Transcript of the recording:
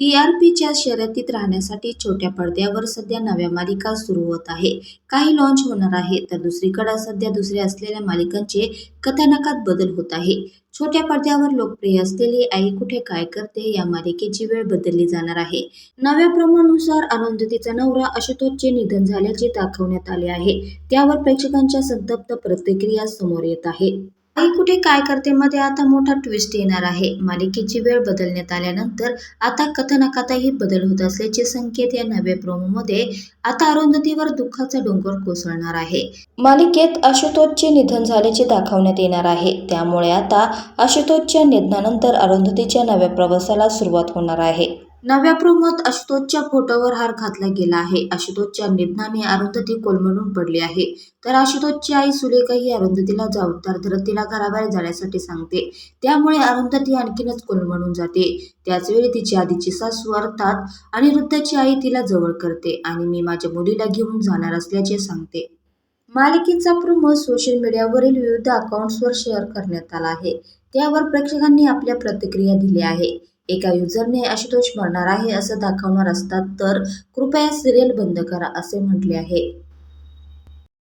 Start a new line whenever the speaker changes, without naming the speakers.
टीआरपीच्या शर्यतीत राहण्यासाठी छोट्या पडद्यावर सध्या नव्या मालिका सुरू होत आहे. काही लॉन्च होणार आहे तर दुसरीकडे सध्या दुसऱ्या असलेल्या मालिकांचे कथानकात बदल होत आहे. छोट्या पडद्यावर लोकप्रिय असलेली आई कुठे काय करते या मालिकेची वेळ बदलली जाणार आहे. नव्या प्रमाणानुसार अरुंधतीचा नवरा आशुतोषचे निधन झाल्याचे दाखवण्यात आले आहे. त्यावर प्रेक्षकांच्या संतप्त प्रतिक्रिया समोर येत आहे. आई कुठे काय करते? मध्ये आता मोठा ट्विस्ट येणार आहे. मालिकेची वेळ बदलण्यात आल्यानंतर आता कथानकातही बदल होत असल्याचे संकेत या नव्या प्रोमोमध्ये आता अरुंधतीवर दुःखाचा डोंगर कोसळणार आहे. मालिकेत आशुतोषचे निधन झाल्याचे दाखवण्यात येणार आहे. त्यामुळे आता आशुतोषच्या निधनानंतर अरुंधतीच्या नव्या प्रवासाला सुरुवात होणार आहे. नव्या प्रोमोत आशुतोषच्या फोटोवर हार घातला गेला आहे. आशुतोषच्या निधनाने अरुंधती कोलमडून पडली आहे. तर आशुतोषची आई सुलेखा ही अरुंधतीला जबाबदार धरत तिला घराबाहेर जाण्यासाठी सांगते. त्यामुळे अरुंधती आणखीनच कोलमडून जाते. त्याचवेळी तिची आधीची सासू अर्थात वृद्धाची आई तिला जवळ करते आणि मी माझ्या मुलीला घेऊन जाणार असल्याचे सांगते. मालिकेचा प्रोमो सोशल मीडियावरील विविध अकाउंट्सवर शेअर करण्यात आला आहे. त्यावर प्रेक्षकांनी आपल्या प्रतिक्रिया दिल्या आहे. एका युजरने आशुतोष मरणार आहे असं दाखवणार असतात तर कृपया सिरियल बंद करा असे म्हटले आहे.